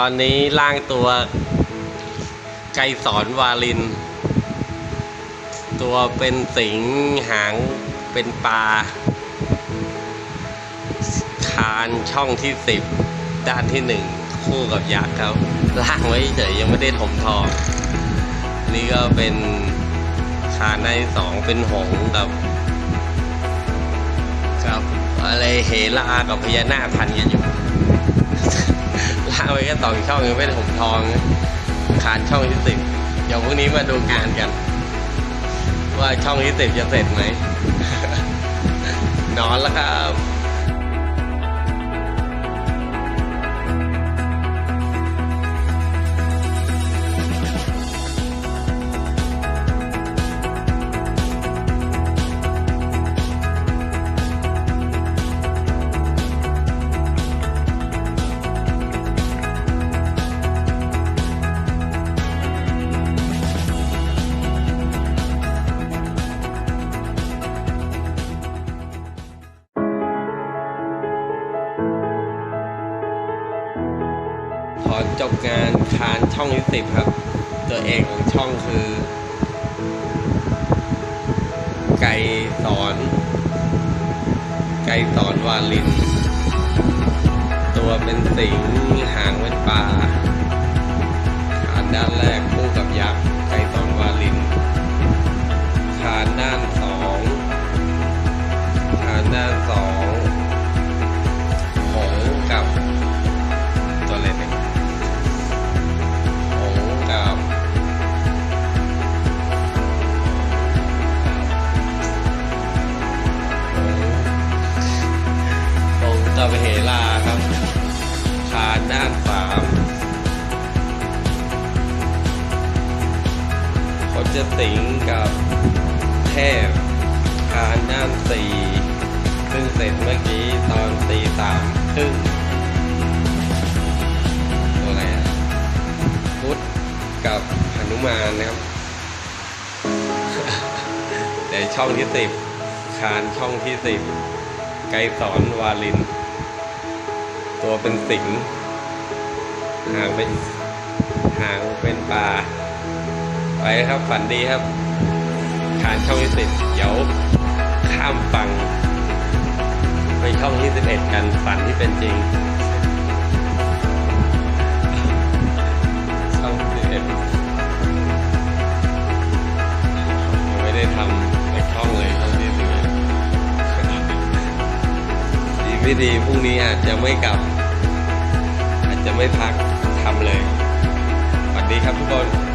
ตอนนี้ล่างตัวไกรสอนวาลิน ตัวเป็นสิงหางเป็นปลา คานช่องที่สิบด้านที่หนึ่งคู่กับยักษ์ครับล่างไว้เฉยยังไม่ได้ถมทอง นี่ก็เป็นคานด้านสองเป็นหงกับกับอะไรเฮลากับพญานาคพันกันอยู่ เข้าไว้แค่สองช่องยังไม่ได้ถมทองคานช่องที่สิบเดี๋ยวพรุ่งนี้มาดูงานกัน ว่าช่องที่สิบจะเสร็จไหมนอนแล้วครับ อจบงานคานช่องที่สิครับ ตัวเอกของช่องคือ ไก่สอน ไก่สอนวาลิน ตัวเป็นสิงหางเป็นปลาขานด้านแรกคู่กับยักษ์ ไก่สอนวาลินขานด้าน ลาครับขาด้านสามเขาจะสิงกับเทพคานด้านสี่ซึ่งเสร็จเมื่อกี้ตอนตีสามครึ่งตัวอะไรอะพุทธกับหนุมานนะครับในช่องที่สิบคานช่องที่สิบไกรสอนวาลิน เป็นสิงห์หางเป็นหางเป็นปลาไปครับฝันดีครับคานช่องที่สิบเดี๋ยวข้ามฟังไปช่องที่สิบเอ็ดกันฝันที่เป็นจริงช่องสิบเอ็ดยังไม่ได้ทำในช่องเลยช่องที่สิบเอ็ดดีไม่ดีพรุ่งนี้อาจจะไม่กลับ จะไม่พักทำเลยสวัสดีครับทุกคน